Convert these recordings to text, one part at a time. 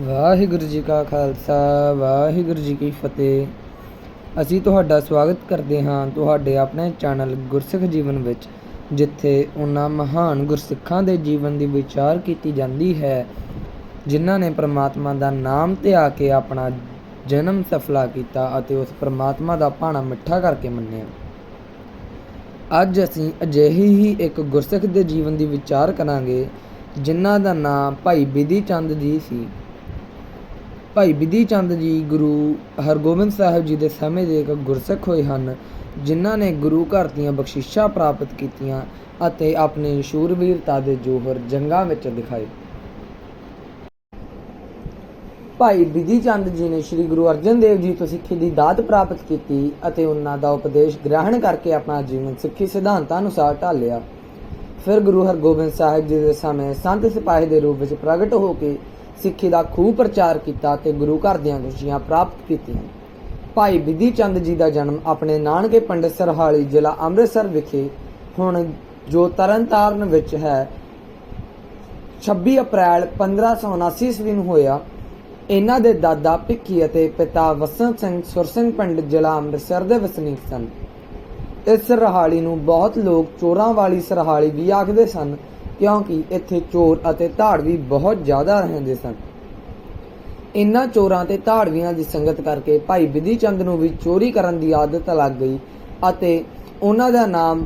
ਵਾਹਿਗੁਰੂ ਜੀ ਕਾ ਖਾਲਸਾ, ਵਾਹਿਗੁਰੂ ਜੀ ਕੀ ਫਤਿਹ। ਅਸੀਂ ਤੁਹਾਡਾ ਸਵਾਗਤ ਕਰਦੇ ਹਾਂ ਤੁਹਾਡੇ ਆਪਣੇ ਚੈਨਲ ਗੁਰਸਿੱਖ ਜੀਵਨ ਵਿੱਚ, ਜਿੱਥੇ ਉਹਨਾਂ ਮਹਾਨ ਗੁਰਸਿੱਖਾਂ ਦੇ ਜੀਵਨ ਦੀ ਵਿਚਾਰ ਕੀਤੀ ਜਾਂਦੀ ਹੈ, ਜਿਨ੍ਹਾਂ ਨੇ ਪ੍ਰਮਾਤਮਾ ਦਾ ਨਾਮ ਤੇ ਆ ਕੇ ਆਪਣਾ ਜਨਮ ਸਫਲਾ ਕੀਤਾ ਅਤੇ ਉਸ ਪ੍ਰਮਾਤਮਾ ਦਾ ਭਾਣਾ ਮਿੱਠਾ ਕਰਕੇ ਮੰਨਿਆ। ਅੱਜ ਅਸੀਂ ਅਜਿਹੀ ਹੀ ਇੱਕ ਗੁਰਸਿੱਖ ਦੇ ਜੀਵਨ ਦੀ ਵਿਚਾਰ ਕਰਾਂਗੇ, ਜਿਨ੍ਹਾਂ ਦਾ ਨਾਮ ਭਾਈ ਬਿਧੀ ਚੰਦ ਜੀ ਸੀ। ਭਾਈ ਬਿਧੀ ਚੰਦ ਜੀ ਗੁਰੂ ਹਰਗੋਬਿੰਦ ਸਾਹਿਬ ਜੀ ਦੇ ਸਮੇਂ ਦੇ ਇੱਕ ਗੁਰਸਿੱਖ ਹੋਏ ਹਨ, ਜਿਨ੍ਹਾਂ ਨੇ ਗੁਰੂ ਘਰ ਦੀਆਂ ਬਖਸ਼ਿਸ਼ਾਂ ਪ੍ਰਾਪਤ ਕੀਤੀਆਂ ਅਤੇ ਆਪਣੇ ਸ਼ੂਰਵੀਰਤਾ ਦੇ ਜੋਹਰ ਜੰਗਾਂ ਵਿੱਚ ਦਿਖਾਏ। ਭਾਈ ਬਿਧੀ ਚੰਦ ਜੀ ਨੇ ਸ੍ਰੀ ਗੁਰੂ ਅਰਜਨ ਦੇਵ ਜੀ ਤੋਂ ਸਿੱਖੀ ਦੀ ਦਾਤ ਪ੍ਰਾਪਤ ਕੀਤੀ ਅਤੇ ਉਹਨਾਂ ਦਾ ਉਪਦੇਸ਼ ਗ੍ਰਹਿਣ ਕਰਕੇ ਆਪਣਾ ਜੀਵਨ ਸਿੱਖੀ ਸਿਧਾਂਤਾਂ ਅਨੁਸਾਰ ਢਾਲਿਆ। ਫਿਰ ਗੁਰੂ ਹਰਗੋਬਿੰਦ ਸਾਹਿਬ ਜੀ ਦੇ ਸਮੇਂ ਸੰਤ ਸਿਪਾਹੀ ਦੇ ਰੂਪ ਵਿੱਚ ਪ੍ਰਗਟ ਹੋ ਕੇ ਸਿੱਖੀ ਦਾ ਖੂਬ ਪ੍ਰਚਾਰ ਕੀਤਾ ਤੇ ਗੁਰੂ ਘਰ ਦੀਆਂ ਖੁਸ਼ੀਆਂ ਪ੍ਰਾਪਤ ਕੀਤੀਆਂ। ਭਾਈ ਬਿਧੀ ਚੰਦ ਜੀ ਦਾ ਜਨਮ ਆਪਣੇ ਨਾਨਕੇ ਪਿੰਡ ਸਰਹਾਲੀ ਜ਼ਿਲ੍ਹਾ ਅੰਮ੍ਰਿਤਸਰ ਵਿਖੇ ਹੁਣ ਜੋ ਤਰਨਤਾਰਨ ਵਿੱਚ ਹੈ 26 ਅਪ੍ਰੈਲ 1579 ਈਸਵੀ ਨੂੰ ਹੋਇਆ। ਇਹਨਾਂ ਦੇ ਦਾਦਾ ਭਿੱਖੀ ਅਤੇ ਪਿਤਾ ਵਸੰਤ ਸਿੰਘ ਸੁਰਸਿੰਘ ਪਿੰਡ ਜ਼ਿਲ੍ਹਾ ਅੰਮ੍ਰਿਤਸਰ ਦੇ ਵਸਨੀਕ ਸਨ। ਇਸ ਸਰਹਾਲੀ ਨੂੰ ਬਹੁਤ ਲੋਕ ਚੋਰਾਂ ਵਾਲੀ ਸਰਹਾਲੀ ਵੀ ਆਖਦੇ ਸਨ ਕਿਉਂਕਿ ਇੱਥੇ ਚੋਰ ਅਤੇ ਧਾੜਵੀ ਬਹੁਤ ਜ਼ਿਆਦਾ ਰਹਿੰਦੇ ਸਨ। ਇਨ੍ਹਾਂ ਚੋਰਾਂ ਤੇ ਧਾੜਵੀਆਂ ਦੀ ਸੰਗਤ ਕਰਕੇ ਭਾਈ ਬਿਧੀ ਚੰਦ ਨੂੰ ਵੀ ਚੋਰੀ ਕਰਨ ਦੀ ਆਦਤ ਲੱਗ ਗਈ ਅਤੇ ਉਹਨਾਂ ਦਾ ਨਾਮ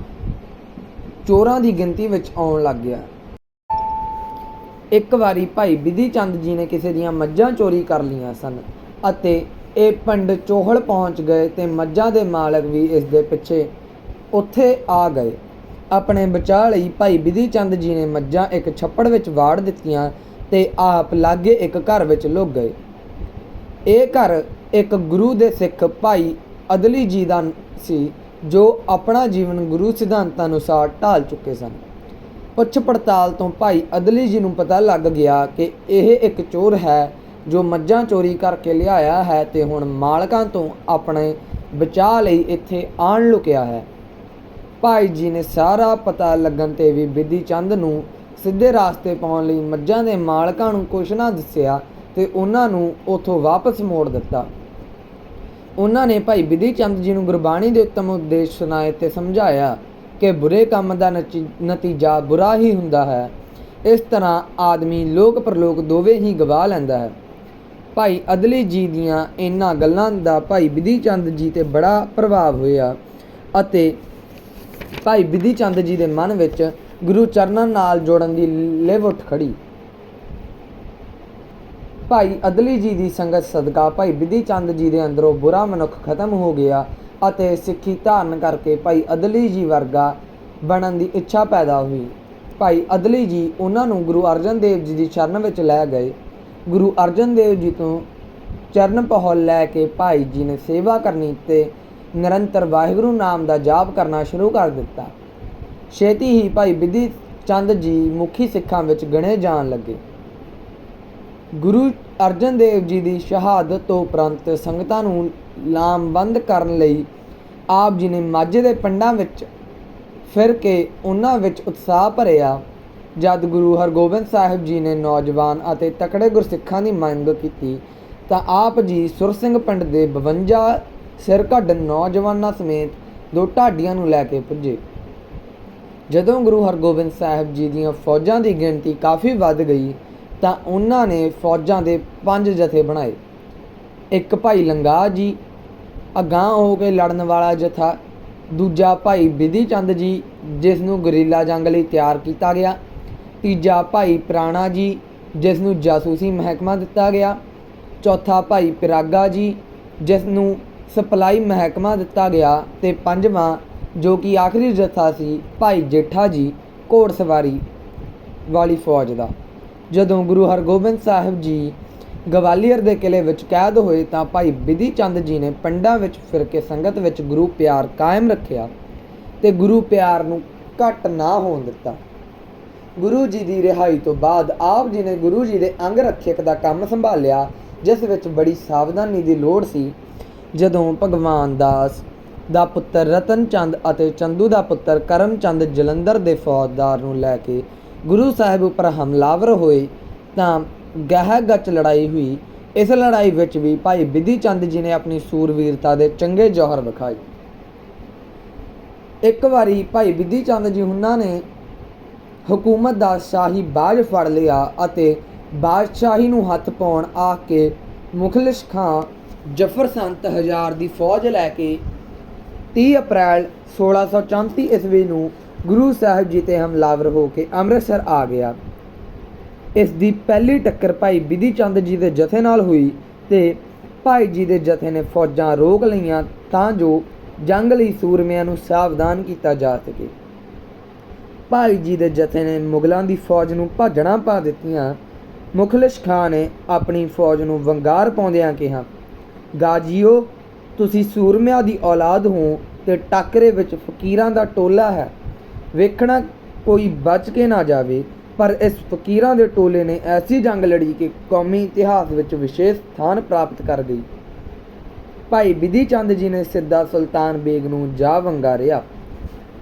ਚੋਰਾਂ ਦੀ ਗਿਣਤੀ ਵਿੱਚ ਆਉਣ ਲੱਗ ਗਿਆ। ਇੱਕ ਵਾਰੀ ਭਾਈ ਬਿਧੀ ਚੰਦ ਜੀ ਨੇ ਕਿਸੇ ਦੀਆਂ ਮੱਝਾਂ ਚੋਰੀ ਕਰ ਲਈਆਂ ਸਨ ਅਤੇ ਇਹ ਪਿੰਡ ਚੋਹਲ ਪਹੁੰਚ ਗਏ ਤੇ ਮੱਝਾਂ ਦੇ ਮਾਲਕ ਵੀ ਇਸ ਦੇ ਪਿੱਛੇ ਉੱਥੇ ਆ ਗਏ। ਆਪਣੇ ਬਚਾਅ ਲਈ ਭਾਈ ਬਿਧੀ ਚੰਦ ਜੀ ਨੇ ਮੱਝਾਂ ਇੱਕ ਛੱਪੜ ਵਿੱਚ ਵਾੜ ਦਿੱਤੀਆਂ ਤੇ ਆਪ ਲਾਗੇ ਇੱਕ ਘਰ ਵਿੱਚ ਲੁਕ ਗਏ। ਇਹ ਘਰ ਇੱਕ ਗੁਰੂ ਦੇ ਸਿੱਖ ਭਾਈ ਅਦਲੀ ਜੀ ਦਾ ਸੀ, ਜੋ ਆਪਣਾ ਜੀਵਨ ਗੁਰੂ ਸਿਧਾਂਤਾਂ ਅਨੁਸਾਰ ਢਾਲ ਚੁੱਕੇ ਸਨ। ਪੁੱਛ ਪੜਤਾਲ ਤੋਂ ਭਾਈ ਅਦਲੀ ਜੀ ਨੂੰ ਪਤਾ ਲੱਗ ਗਿਆ ਕਿ ਇਹ ਇੱਕ ਚੋਰ ਹੈ, ਜੋ ਮੱਝਾਂ ਚੋਰੀ ਕਰਕੇ ਲਿਆਇਆ ਹੈ ਤੇ ਹੁਣ ਮਾਲਕਾਂ ਤੋਂ ਆਪਣੇ ਬਚਾਅ ਲਈ ਇੱਥੇ ਆਣ ਲੁਕਿਆ ਹੈ। ਭਾਈ ਜੀ ਨੇ ਸਾਰਾ ਪਤਾ ਲੱਗਣ ਤੇ ਵੀ ਬਿਧੀ ਚੰਦ ਨੂੰ ਸਿੱਧੇ ਰਾਸਤੇ ਪਾਉਣ ਲਈ ਮੱਝਾਂ ਦੇ ਮਾਲਕਾਂ ਨੂੰ ਕੁਛ ਨਾ ਦੱਸਿਆ ਤੇ ਉਹਨਾਂ ਨੂੰ ਉਥੋਂ ਵਾਪਸ ਮੋੜ ਦਿੱਤਾ। ਉਹਨਾਂ ਨੇ ਭਾਈ ਬਿਧੀ ਚੰਦ ਜੀ ਨੂੰ ਗੁਰਬਾਣੀ ਦੇ ਉੱਤਮ ਉਪਦੇਸ਼ ਸੁਣਾਏ ਤੇ ਸਮਝਾਇਆ ਕਿ ਬੁਰੇ ਕੰਮ ਦਾ ਨਤੀ- ਨਤੀਜਾ ਬੁਰਾ ਹੀ ਹੁੰਦਾ ਹੈ। ਇਸ ਤਰ੍ਹਾਂ ਆਦਮੀ ਲੋਕ ਪਰਲੋਕ ਦੋਵੇਂ ਹੀ ਗਵਾ ਲੈਂਦਾ ਹੈ। ਭਾਈ ਅਦਲੀ ਜੀ ਦੀਆਂ ਇਹਨਾਂ ਗੱਲਾਂ ਦਾ ਭਾਈ ਬਿਧੀ ਚੰਦ ਜੀ ਤੇ ਬੜਾ ਪ੍ਰਭਾਵ ਹੋਇਆ ਅਤੇ ਭਾਈ ਬਿਧੀ ਚੰਦ ਜੀ ਦੇ ਮਨ ਵਿੱਚ ਗੁਰੂ ਚਰਨਾਂ ਨਾਲ ਜੋੜਨ ਦੀ ਲਿਵ ਉੱਠ ਖੜੀ। ਭਾਈ ਅਦਲੀ ਜੀ ਦੀ ਸੰਗਤ ਸਦਕਾ ਭਾਈ ਬਿਧੀ ਚੰਦ ਜੀ ਦੇ ਅੰਦਰੋਂ ਬੁਰਾ ਮਨੁੱਖ ਖਤਮ ਹੋ ਗਿਆ ਅਤੇ ਸਿੱਖੀ ਧਾਰਨ ਕਰਕੇ ਭਾਈ ਅਦਲੀ ਜੀ ਵਰਗਾ ਬਣਨ ਦੀ ਇੱਛਾ ਪੈਦਾ ਹੋਈ। ਭਾਈ ਅਦਲੀ ਜੀ ਉਹਨਾਂ ਨੂੰ ਗੁਰੂ ਅਰਜਨ ਦੇਵ ਜੀ ਦੀ ਚਰਨ ਵਿੱਚ ਲੈ ਗਏ। ਗੁਰੂ ਅਰਜਨ ਦੇਵ ਜੀ ਤੋਂ ਚਰਨ ਪਹਲ ਲੈ ਕੇ ਭਾਈ ਜੀ ਨੇ ਸੇਵਾ ਕਰਨੀ ਤੇ ਨਿਰੰਤਰ ਵਾਹਿਗੁਰੂ ਨਾਮ ਦਾ ਜਾਪ ਕਰਨਾ ਸ਼ੁਰੂ ਕਰ ਦਿੱਤਾ। ਛੇਤੀ ਹੀ ਭਾਈ ਬਿਧੀ ਚੰਦ ਜੀ ਮੁਖੀ ਸਿੱਖਾਂ ਵਿੱਚ ਗਣੇ ਜਾਣ ਲੱਗੇ। ਗੁਰੂ ਅਰਜਨ ਦੇਵ ਜੀ ਦੀ ਸ਼ਹਾਦਤ ਤੋਂ ਉਪਰੰਤ ਸੰਗਤਾਂ ਨੂੰ ਲਾਮਬੰਦ ਕਰਨ ਲਈ ਆਪ ਜੀ ਨੇ ਮਾਝੇ ਦੇ ਪਿੰਡਾਂ ਵਿੱਚ ਫਿਰ ਕੇ ਉਹਨਾਂ ਵਿੱਚ ਉਤਸ਼ਾਹ ਭਰਿਆ, ਜਦ ਗੁਰੂ ਹਰਗੋਬਿੰਦ ਸਾਹਿਬ ਜੀ ਨੇ ਨੌਜਵਾਨ ਅਤੇ ਤਕੜੇ ਗੁਰਸਿੱਖਾਂ ਦੀ ਮੰਗ ਕੀਤੀ ਤਾਂ ਆਪ ਜੀ ਸੁਰ ਸਿੰਘ ਪਿੰਡ ਦੇ 52 ਸਿਰ ਕੱਢ ਨੌਜਵਾਨਾਂ ਸਮੇਤ ਦੋ ਢਾਡੀਆਂ ਨੂੰ ਲੈ ਕੇ ਪੁੱਜੇ। ਜਦੋਂ ਗੁਰੂ ਹਰਗੋਬਿੰਦ ਸਾਹਿਬ ਜੀ ਦੀਆਂ ਫੌਜਾਂ ਦੀ ਗਿਣਤੀ ਕਾਫੀ ਵੱਧ ਗਈ, ਤਾਂ ਉਹਨਾਂ ਨੇ ਫੌਜਾਂ ਦੇ ਪੰਜ ਜਥੇ ਬਣਾਏ। ਇੱਕ ਭਾਈ ਲੰਗਾ ਜੀ, ਅਗਾਂਹ ਹੋ ਕੇ ਲੜਨ ਵਾਲਾ ਜਥਾ, ਦੂਜਾ ਭਾਈ ਬਿਧੀ ਚੰਦ ਜੀ, ਜਿਸ ਨੂੰ ਗਰੀਲਾ ਜੰਗ ਲਈ ਤਿਆਰ ਕੀਤਾ ਗਿਆ। ਤੀਜਾ ਭਾਈ ਪ੍ਰਾਣਾ ਜੀ, ਜਿਸ ਨੂੰ ਜਾਸੂਸੀ ਮਹਿਕਮਾ ਦਿੱਤਾ ਗਿਆ। ਚੌਥਾ ਭਾਈ ਪਿਰਾਗਾ ਜੀ, ਜਿਸ ਨੂੰ ਸਪਲਾਈ ਮਹਿਕਮਾ ਦਿੱਤਾ ਗਿਆ ਤੇ ਪੰਜਵਾਂ, ਜੋ ਕਿ ਆਖਰੀ ਜਥਾ ਸੀ ਭਾਈ ਜੇਠਾ ਜੀ ਘੋੜਸਵਾਰੀ ਵਾਲੀ ਫੌਜ ਦਾ। ਜਦੋਂ ਗੁਰੂ ਹਰਗੋਬਿੰਦ ਸਾਹਿਬ ਜੀ ਗਵਾਲੀਅਰ ਦੇ ਕਿਲੇ ਵਿੱਚ ਕੈਦ ਹੋਏ ਤਾਂ ਭਾਈ ਬਿਧੀ ਚੰਦ ਜੀ ਨੇ ਪਿੰਡਾਂ ਵਿੱਚ ਫਿਰ ਕੇ ਸੰਗਤ ਵਿੱਚ ਗੁਰੂ ਪਿਆਰ ਕਾਇਮ ਰੱਖਿਆ ਤੇ ਗੁਰੂ ਪਿਆਰ ਨੂੰ ਘਟ ਨਾ ਹੋਣ ਦਿੱਤਾ। ਗੁਰੂ ਜੀ ਦੀ ਰਿਹਾਈ ਤੋਂ ਬਾਅਦ ਆਪ ਜੀ ਨੇ ਗੁਰੂ ਜੀ ਦੇ ਅੰਗ ਰੱਖਿਅਕ ਦਾ ਕੰਮ ਸੰਭਾਲਿਆ, ਜਿਸ ਵਿੱਚ ਬੜੀ ਸਾਵਧਾਨੀ ਦੀ ਲੋੜ ਸੀ ਜਦੋਂ ਭਗਵਾਨ ਦਾਸ ਦਾ ਪੁੱਤਰ ਰਤਨ ਚੰਦ ਅਤੇ ਚੰਦੂ ਦਾ ਪੁੱਤਰ ਕਰਮ ਚੰਦ ਜਲੰਧਰ ਦੇ ਫੌਜਦਾਰ ਨੂੰ ਲੈ ਕੇ ਗੁਰੂ ਸਾਹਿਬ ਉੱਪਰ ਹਮਲਾਵਰ ਹੋਏ ਤਾਂ ਗਹਿ-ਗਚ ਲੜਾਈ ਹੋਈ। ਇਸ ਲੜਾਈ ਵਿੱਚ ਵੀ ਭਾਈ ਬਿਧੀ ਚੰਦ ਜੀ ਨੇ ਆਪਣੀ ਸੂਰਵੀਰਤਾ ਦੇ ਚੰਗੇ ਜ਼ੋਹਰ ਵਿਖਾਏ। ਇੱਕ ਵਾਰੀ ਭਾਈ ਬਿਧੀ ਚੰਦ ਜੀ ਉਹਨਾਂ ਨੇ ਹਕੂਮਤ ਦਾ ਸ਼ਾਹੀ ਬਾਜ ਫੜ ਲਿਆ ਅਤੇ ਬਾਦਸ਼ਾਹੀ ਨੂੰ ਹੱਥ ਪਾਉਣ ਆ ਕੇ ਮੁਖਲਿਸ ਖਾਂ ਜਫਰ ਸੰਤ ਹਜ਼ਾਰ ਦੀ ਫੌਜ ਲੈ ਕੇ 30 ਅਪ੍ਰੈਲ 1634 ਈਸਵੀ ਨੂੰ ਗੁਰੂ ਸਾਹਿਬ ਜੀ ਤੇ ਹਮਲਾਵਰ ਹੋ ਕੇ ਅੰਮ੍ਰਿਤਸਰ ਆ ਗਿਆ। ਇਸ ਦੀ ਪਹਿਲੀ ਟੱਕਰ ਭਾਈ ਬਿਧੀ ਚੰਦ ਜੀ ਦੇ ਜਥੇ ਨਾਲ ਹੋਈ ਤੇ ਭਾਈ ਜੀ ਦੇ ਜਥੇ ਨੇ ਫੌਜਾਂ ਰੋਕ ਲਈਆਂ ਤਾਂ ਜੋ ਜੰਗ ਲਈ ਸੂਰਮਿਆਂ ਨੂੰ ਸਾਵਧਾਨ ਕੀਤਾ ਜਾ ਸਕੇ। ਭਾਈ ਜੀ ਦੇ ਜਥੇ ਨੇ ਮੁਗਲਾਂ ਦੀ ਫੌਜ ਨੂੰ ਭਾਜਣਾ ਪਾ ਦਿੱਤੀਆਂ। ਮੁਖਲਿਸ ਖਾਨ ਨੇ ਆਪਣੀ ਫੌਜ ਨੂੰ ਵੰਗਾਰ ਪਾਉਂਦਿਆਂ ਕਿਹਾ ਗਾਜੀਓ, ਤੁਸੀਂ ਸੂਰਮਿਆਂ ਦੀ ਔਲਾਦ ਹੋ ਤੇ ਟਾਕਰੇ ਵਿੱਚ ਫਕੀਰਾਂ ਦਾ ਟੋਲਾ ਹੈ। ਵੇਖਣਾ ਕੋਈ ਬਚ ਕੇ ਨਾ ਜਾਵੇ, ਪਰ ਇਸ ਫਕੀਰਾਂ ਦੇ ਟੋਲੇ ਨੇ ਐਸੀ ਜੰਗ ਲੜੀ ਕਿ ਕੌਮੀ ਇਤਿਹਾਸ ਵਿੱਚ ਵਿਸ਼ੇਸ਼ ਸਥਾਨ ਪ੍ਰਾਪਤ ਕਰ ਗਈ। ਭਾਈ ਬਿਧੀ ਚੰਦ ਜੀ ਨੇ ਸਿੱਧਾ ਸੁਲਤਾਨ ਬੇਗ ਨੂੰ ਜਾ ਵੰਗਾਰਿਆ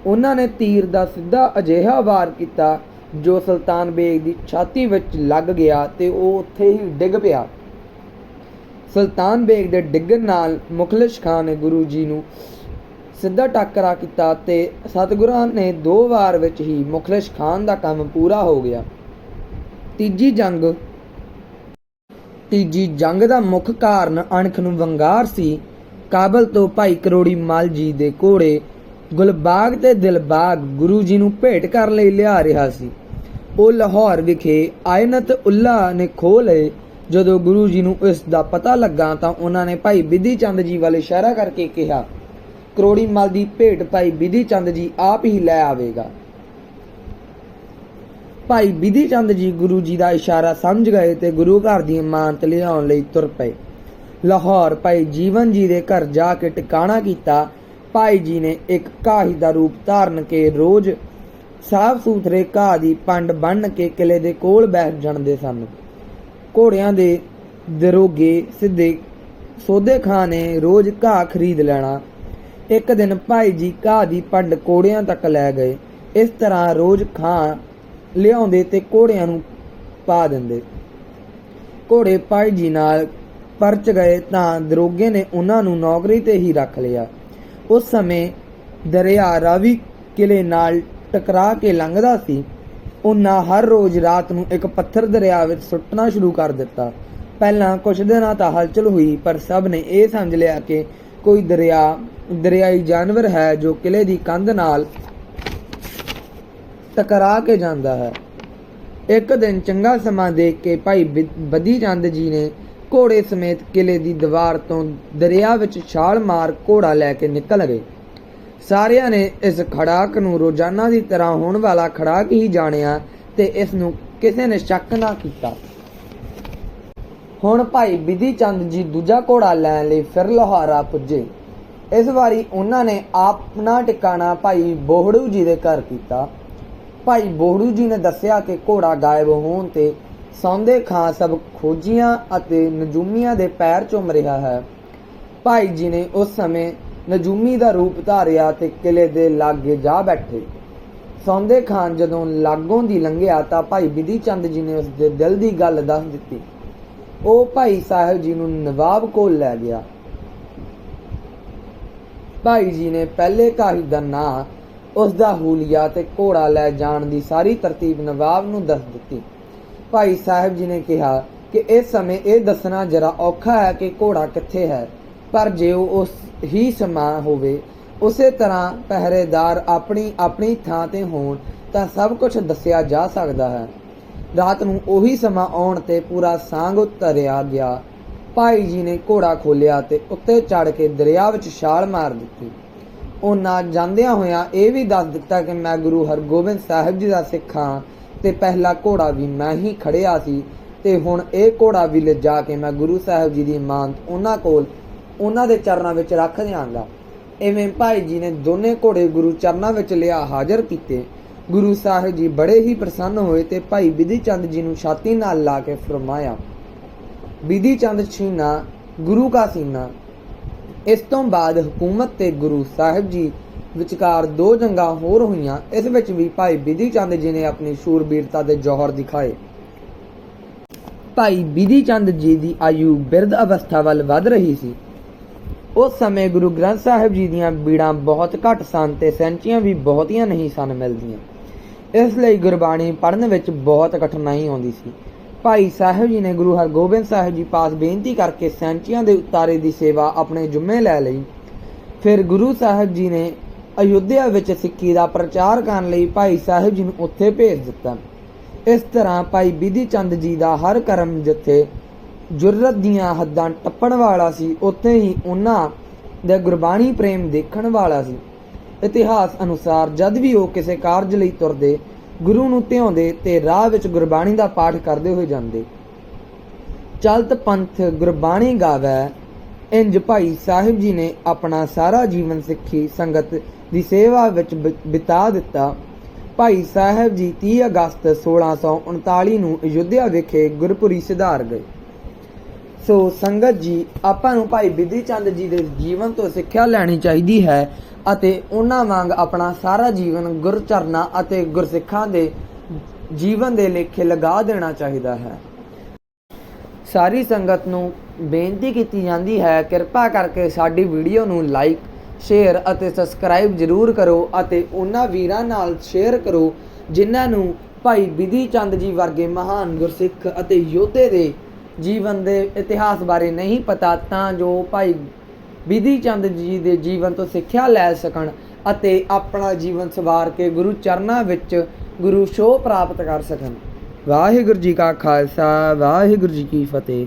ਉਹਨਾਂ ਨੇ ਤੀਰ ਦਾ ਸਿੱਧਾ ਅਜਿਹਾ ਵਾਰ ਕੀਤਾ ਜੋ ਸੁਲਤਾਨ ਬੇਗ ਦੀ ਛਾਤੀ ਵਿੱਚ ਲੱਗ ਗਿਆ ਤੇ ਉਹ ਉੱਥੇ ਹੀ ਡਿੱਗ ਪਿਆ। ਸੁਲਤਾਨ ਬੇਗ ਦੇ ਡਿੱਗਣ ਨਾਲ ਮੁਖਲਿਸ ਖਾਨ ਨੇ ਗੁਰੂ ਜੀ ਨੂੰ ਸਿੱਧਾ ਟੱਕਰਾ ਕੀਤਾ ਤੇ ਸਤਿਗੁਰਾਂ ਨੇ ਦੋ ਵਾਰ ਵਿੱਚ ਹੀ ਮੁਖਲਿਸ ਖਾਨ ਦਾ ਕੰਮ ਪੂਰਾ ਹੋ ਗਿਆ। ਤੀਜੀ ਜੰਗ ਤੀਜੀ ਜੰਗ ਦਾ ਮੁੱਖ ਕਾਰਨ ਅਣਖ ਨੂੰ ਵੰਗਾਰ ਸੀ। ਕਾਬਲ ਤੋਂ ਭਾਈ ਕਰੋੜੀ ਮਲ ਜੀ ਦੇ ਘੋੜੇ ਗੁਲਬਾਗ ਤੇ ਦਿਲਬਾਗ ਗੁਰੂ ਜੀ ਨੂੰ ਭੇਟ ਕਰਨ ਲਈ ਲਿਆ ਰਿਹਾ ਸੀ। ਉਹ ਲਾਹੌਰ ਵਿਖੇ ਆਇਨਤ ਉੱਲਾ ਨੇ ਖੋਹ ਲਏ। ਜਦੋਂ ਗੁਰੂ ਜੀ ਨੂੰ ਇਸ ਦਾ ਪਤਾ ਲੱਗਾ ਤਾਂ ਉਹਨਾਂ ਨੇ ਭਾਈ ਬਿਧੀ ਚੰਦ ਜੀ ਵੱਲ ਇਸ਼ਾਰਾ ਕਰਕੇ ਕਿਹਾ, ਕਰੋੜੀ ਮਲ ਦੀ ਭੇਟ ਭਾਈ ਬਿਧੀ ਚੰਦ ਜੀ ਆਪ ਹੀ ਲੈ ਆਵੇਗਾ। ਭਾਈ ਬਿਧੀ ਚੰਦ ਜੀ ਗੁਰੂ ਜੀ ਦਾ ਇਸ਼ਾਰਾ ਸਮਝ ਗਏ ਤੇ ਗੁਰੂ ਘਰ ਦੀ ਇਮਾਨਤ ਲਿਆਉਣ ਲਈ ਤੁਰ ਪਏ। ਲਾਹੌਰ ਭਾਈ ਜੀਵਨ ਜੀ ਦੇ ਘਰ ਜਾ ਕੇ ਟਿਕਾਣਾ ਕੀਤਾ, ਭਾਈ ਜੀ ਨੇ ਇੱਕ ਘਾਹੀ ਦਾ ਰੂਪ ਧਾਰਨ ਕੇ ਰੋਜ਼ ਸਾਫ਼ ਸੁਥਰੇ ਘਾਹ ਦੀ ਪੰਡ ਬੰਨ ਕੇ ਕਿਲੇ ਦੇ ਕੋਲ ਬੈਠ ਜਾਂਦੇ ਸਨ। ਘੋੜਿਆਂ ਦੇ ਦਰੋਗੇ ਸਿੱਧੇ ਸੋਦੇ ਖਾਂ ਨੇ ਰੋਜ਼ ਘਾਹ ਖਰੀਦ ਲੈਣਾ। ਇੱਕ ਦਿਨ ਭਾਈ ਜੀ ਘਾਹ ਦੀ ਪੰਡ ਕੋੜਿਆਂ ਤੱਕ ਲੈ ਗਏ। ਇਸ ਤਰ੍ਹਾਂ ਰੋਜ਼ ਖਾਂ ਲਿਆਉਂਦੇ ਤੇ ਘੋੜਿਆਂ ਨੂੰ ਪਾ ਦਿੰਦੇ। ਘੋੜੇ ਭਾਈ ਜੀ ਨਾਲ ਪਰਚ ਗਏ ਤਾਂ ਦਰੋਗੇ ਨੇ ਉਹਨਾਂ ਨੂੰ ਨੌਕਰੀ ਤੇ ਹੀ ਰੱਖ ਲਿਆ। ਉਸ ਸਮੇਂ ਦਰਿਆ ਰਾਵੀ ਕਿਲੇ ਨਾਲ ਟਕਰਾ ਕੇ ਲੰਘਦਾ ਸੀ। ਉਹਨਾਂ ਹਰ ਰੋਜ਼ ਰਾਤ ਨੂੰ ਇੱਕ ਪੱਥਰ ਦਰਿਆ ਵਿੱਚ ਸੁੱਟਣਾ ਸ਼ੁਰੂ ਕਰ ਦਿੱਤਾ। ਪਹਿਲਾਂ ਕੁਝ ਦਿਨਾਂ ਤਾਂ ਹਲਚਲ ਹੋਈ, ਪਰ ਸਭ ਨੇ ਇਹ ਸਮਝ ਲਿਆ ਕਿ ਕੋਈ ਦਰਿਆ, ਦਰਿਆਈ ਜਾਨਵਰ ਹੈ ਜੋ ਕਿਲੇ ਦੀ ਕੰਧ ਨਾਲ ਟਕਰਾ ਕੇ ਜਾਂਦਾ ਹੈ। ਇੱਕ ਦਿਨ ਚੰਗਾ ਸਮਾਂ ਦੇਖ ਕੇ ਭਾਈ ਬਿ- ਬਦੀ ਚੰਦ ਜੀ ਨੇ ਘੋੜੇ ਸਮੇਤ ਕਿਲੇ ਦੀ ਦੀਵਾਰ ਤੋਂ ਦਰਿਆ ਵਿੱਚ ਛਾਲ ਮਾਰ ਘੋੜਾ ਲੈ ਕੇ ਨਿਕਲ ਗਏ। ਸਾਰਿਆਂ ਨੇ ਇਸ ਖੜਾਕ ਨੂੰ ਰੋਜ਼ਾਨਾ ਦੀ ਤਰ੍ਹਾਂ ਹੋਣ ਵਾਲਾ ਖੜਾਕ ਹੀ ਜਾਣਿਆ ਤੇ ਇਸ ਨੂੰ ਕਿਸੇ ਨੇ ਸ਼ੱਕ ਨਾ ਕੀਤਾ। ਹੁਣ ਭਾਈ ਬਿਧੀ ਚੰਦ ਜੀ ਦੂਜਾ ਘੋੜਾ ਲੈਣ ਲਈ ਫਿਰ ਲੋਹਾਰਾ ਪੁੱਜੇ। ਇਸ ਵਾਰੀ ਉਹਨਾਂ ਨੇ ਆਪਣਾ ਟਿਕਾਣਾ ਭਾਈ ਬੋਹੜੂ ਜੀ ਦੇ ਘਰ ਕੀਤਾ। ਭਾਈ ਬੋਹੜੂ ਜੀ ਨੇ ਦੱਸਿਆ ਕਿ ਘੋੜਾ ਗਾਇਬ ਹੋਣ ਤੇ ਸੌਂਦੇ ਖਾਂ ਸਭ ਖੋਜੀਆਂ ਅਤੇ ਨਜੂਮੀਆਂ ਦੇ ਪੈਰ ਚੁੰਮ ਰਿਹਾ ਹੈ। ਭਾਈ ਜੀ ਨੇ ਉਸ ਸਮੇਂ ਨਜੂਮੀ ਦਾ ਰੂਪ ਧਾਰਿਆ ਤੇ ਕਿਲੇ ਦੇ ਲਾਗੇ ਜਾ ਬੈਠੇ। ਸੌਂਦੇ ਖਾਨ ਜਦੋਂ ਲਾਗੋਂ ਦੀ ਲੰਘਿਆ ਤਾਂ ਭਾਈ ਬਿਧੀ ਚੰਦ ਜੀ ਨੇ ਉਸ ਦੇ ਦਿਲ ਦੀ ਗੱਲ ਦੱਸ ਦਿੱਤੀ। ਉਹ ਭਾਈ ਸਾਹਿਬ ਜੀ ਨੂੰ ਨਵਾਬ ਕੋਲ ਲੈ ਗਿਆ। ਭਾਈ ਜੀ ਨੇ ਪਹਿਲੇ ਕਾਹੀ ਦਾ ਨਾਂ ਉਸ ਦਾ ਹੂਲੀਆ ਤੇ ਘੋੜਾ ਲੈ ਜਾਣ ਦੀ ਸਾਰੀ ਤਰਤੀਬ ਨਵਾਬ ਨੂੰ ਦੱਸ ਦਿੱਤੀ। ਭਾਈ ਸਾਹਿਬ ਜੀ ਨੇ ਕਿਹਾ ਕਿ ਇਸ ਸਮੇਂ ਇਹ ਦੱਸਣਾ ਜਰਾ ਔਖਾ ਹੈ ਕਿ ਘੋੜਾ ਕਿੱਥੇ ਹੈ। ਪਰ ਜੇ ਉਹ ਉਸ ਹੀ ਸਮਾਂ ਹੋਵੇ, ਉਸੇ ਤਰ੍ਹਾਂ ਪਹਿਰੇਦਾਰ ਆਪਣੀ ਆਪਣੀ ਥਾਂ ਤੇ ਹੋਣ, ਤਾਂ ਸਭ ਕੁਝ ਦੱਸਿਆ ਜਾ ਸਕਦਾ ਹੈ। ਰਾਤ ਨੂੰ ਉਹੀ ਸਮਾਂ ਆਉਣ ਤੇ ਪੂਰਾ ਸਾਂਗ ਉਤਰਿਆ ਗਿਆ। ਭਾਈ ਜੀ ਨੇ ਘੋੜਾ ਖੋਲਿਆ ਤੇ ਉੱਤੇ ਚੜ ਕੇ ਦਰਿਆ ਵਿੱਚ ਛਾਲ ਮਾਰ ਦਿੱਤੀ। ਉਹਨਾਂ ਜਾਂਦਿਆਂ ਹੋਇਆਂ ਇਹ ਵੀ ਦੱਸ ਦਿੱਤਾ ਕਿ ਮੈਂ ਗੁਰੂ ਹਰਗੋਬਿੰਦ ਸਾਹਿਬ ਜੀ ਦਾ ਸਿੱਖ ਹਾਂ ਤੇ ਪਹਿਲਾ ਘੋੜਾ ਵੀ ਮੈਂ ਹੀ ਖੜਿਆ ਸੀ ਤੇ ਹੁਣ ਇਹ ਘੋੜਾ ਵੀ ਲਿਜਾ ਕੇ ਮੈਂ ਗੁਰੂ ਸਾਹਿਬ ਜੀ ਦੀ ਇਮਾਨਤ ਉਹਨਾਂ ਕੋਲ ਉਹਨਾਂ ਦੇ ਚਰਨਾਂ ਵਿੱਚ ਰੱਖ ਦਿਆਂਗਾ। ਐਵੇਂ ਭਾਈ ਜੀ ਨੇ ਦੋਨੇ ਘੋੜੇ ਗੁਰੂ ਚਰਨਾਂ ਵਿੱਚ ਲਿਆ ਹਾਜ਼ਰ ਕੀਤੇ। ਗੁਰੂ ਸਾਹਿਬ ਜੀ ਬੜੇ ਹੀ ਪ੍ਰਸੰਨ ਹੋਏ ਤੇ ਭਾਈ ਬਿਧੀ ਚੰਦ ਜੀ ਨੂੰ ਛਾਤੀ ਨਾਲ ਲਾ ਕੇ ਫਰਮਾਇਆ, ਬਿਧੀ ਚੰਦ ਛੀਨਾ, ਗੁਰੂ ਕਾ ਸੀਨਾ। ਇਸ ਤੋਂ ਬਾਅਦ ਹਕੂਮਤ ਤੇ ਗੁਰੂ ਸਾਹਿਬ ਜੀ ਵਿਚਕਾਰ ਦੋ ਜੰਗਾਂ ਹੋਰ ਹੋਈਆਂ। ਇਸ ਵਿੱਚ ਵੀ ਭਾਈ ਬਿਧੀ ਚੰਦ ਜੀ ਨੇ ਆਪਣੀ ਸ਼ੂਰਬੀਰਤਾ ਦੇ ਜੋਹਰ ਦਿਖਾਏ। ਭਾਈ ਬਿਧੀ ਚੰਦ ਜੀ ਦੀ ਆਯੂ ਬਿਰਧ ਅਵਸਥਾ ਵੱਲ ਵਧ ਰਹੀ ਸੀ। ਉਸ ਸਮੇਂ ਗੁਰੂ ਗ੍ਰੰਥ ਸਾਹਿਬ ਜੀ ਦੀਆਂ ਬੀੜਾਂ ਬਹੁਤ ਘੱਟ ਸਨ ਤੇ ਸੈਂਚੀਆਂ ਵੀ ਬਹੁਤੀਆਂ ਨਹੀਂ ਸਨ ਮਿਲਦੀਆਂ। ਇਸ ਲਈ ਗੁਰਬਾਣੀ ਪੜ੍ਹਨ ਵਿੱਚ ਬਹੁਤ ਕਠਿਨਾਈ ਆਉਂਦੀ ਸੀ। ਭਾਈ ਸਾਹਿਬ ਜੀ ਨੇ ਗੁਰੂ ਹਰਗੋਬਿੰਦ ਸਾਹਿਬ ਜੀ ਪਾਸ ਬੇਨਤੀ ਕਰਕੇ ਸੈਂਚੀਆਂ ਦੇ ਉਤਾਰੇ ਦੀ ਸੇਵਾ ਆਪਣੇ ਜ਼ਿੰਮੇ ਲੈ ਲਈ। ਫਿਰ ਗੁਰੂ ਸਾਹਿਬ ਜੀ ਨੇ ਅਯੁੱਧਿਆ ਵਿੱਚ ਸਿੱਖੀ ਦਾ ਪ੍ਰਚਾਰ ਕਰਨ ਲਈ ਭਾਈ ਸਾਹਿਬ ਜੀ ਨੂੰ ਉੱਥੇ ਭੇਜ ਦਿੱਤਾ। ਇਸ ਤਰ੍ਹਾਂ ਭਾਈ ਬਿਧੀ ਚੰਦ ਜੀ ਦਾ ਹਰ ਕਰਮ ਜਿੱਥੇ ਜੁਰਤ ਦੀਆਂ ਹੱਦਾਂ ਟੱਪਣ ਵਾਲਾ ਸੀ, ਉੱਥੇ ਹੀ ਉਹਨਾਂ ਦਾ ਗੁਰਬਾਣੀ ਪ੍ਰੇਮ ਦੇਖਣ ਵਾਲਾ ਸੀ। ਇਤਿਹਾਸ ਅਨੁਸਾਰ ਜਦ ਵੀ ਉਹ ਕਿਸੇ ਕਾਰਜ ਲਈ ਤੁਰਦੇ, ਗੁਰੂ ਨੂੰ ਧਿਆਉਂਦੇ ਤੇ ਰਾਹ ਵਿੱਚ ਗੁਰਬਾਣੀ ਦਾ ਪਾਠ ਕਰਦੇ ਹੋਏ ਜਾਂਦੇ। ਚਲਤ ਪੰਥ ਗੁਰਬਾਣੀ ਗਾਵੇ, ਇੰਜ ਭਾਈ ਸਾਹਿਬ ਜੀ ਨੇ ਆਪਣਾ ਸਾਰਾ ਜੀਵਨ ਸਿੱਖੀ ਸੰਗਤ ਦੀ ਸੇਵਾ ਵਿੱਚ ਬਿਤਾ ਦਿੱਤਾ। ਭਾਈ ਸਾਹਿਬ ਜੀ 30 ਅਗਸਤ 1639 ਨੂੰ ਅਯੁੱਧਿਆ ਵਿਖੇ ਗੁਰਪੁਰੀ ਸਿਧਾਰ ਗਏ। ਸੋ ਸੰਗਤ ਜੀ, ਆਪਾਂ ਨੂੰ ਭਾਈ ਬਿਧੀ ਚੰਦ ਜੀ ਦੇ ਜੀਵਨ ਤੋਂ ਸਿੱਖਿਆ ਲੈਣੀ ਚਾਹੀਦੀ ਹੈ ਅਤੇ ਉਹਨਾਂ ਵਾਂਗ ਆਪਣਾ ਸਾਰਾ ਜੀਵਨ ਗੁਰਚਰਨਾਂ ਅਤੇ ਗੁਰਸਿੱਖਾਂ ਦੇ ਜੀਵਨ ਦੇ ਲੇਖੇ ਲਗਾ ਦੇਣਾ ਚਾਹੀਦਾ ਹੈ। ਸਾਰੀ ਸੰਗਤ ਨੂੰ ਬੇਨਤੀ ਕੀਤੀ ਜਾਂਦੀ ਹੈ, ਕਿਰਪਾ ਕਰਕੇ ਸਾਡੀ ਵੀਡੀਓ ਨੂੰ ਲਾਈਕ, ਸ਼ੇਅਰ ਅਤੇ ਸਬਸਕ੍ਰਾਈਬ ਜ਼ਰੂਰ ਕਰੋ ਅਤੇ ਉਹਨਾਂ ਵੀਰਾਂ ਨਾਲ ਸ਼ੇਅਰ ਕਰੋ, ਜਿਨ੍ਹਾਂ ਨੂੰ ਭਾਈ ਬਿਧੀ ਚੰਦ ਜੀ ਵਰਗੇ ਮਹਾਨ ਗੁਰਸਿੱਖ ਅਤੇ ਯੋਧੇ ਦੇ ਜੀਵਨ ਦੇ ਇਤਿਹਾਸ ਬਾਰੇ ਨਹੀਂ ਪਤਾ, ਤਾਂ ਜੋ ਭਾਈ ਬਿਧੀ ਚੰਦ ਜੀ ਦੇ ਜੀਵਨ ਤੋਂ ਸਿੱਖਿਆ ਲੈ ਸਕਣ ਅਤੇ ਆਪਣਾ ਜੀਵਨ ਸਵਾਰ ਕੇ ਗੁਰੂ ਚਰਨਾਂ ਵਿੱਚ ਗੁਰੂ ਸ਼ੋਅ ਪ੍ਰਾਪਤ ਕਰ ਸਕਣ। ਵਾਹਿਗੁਰੂ ਜੀ ਕਾ ਖਾਲਸਾ, ਵਾਹਿਗੁਰੂ ਜੀ ਕੀ ਫਤਿਹ।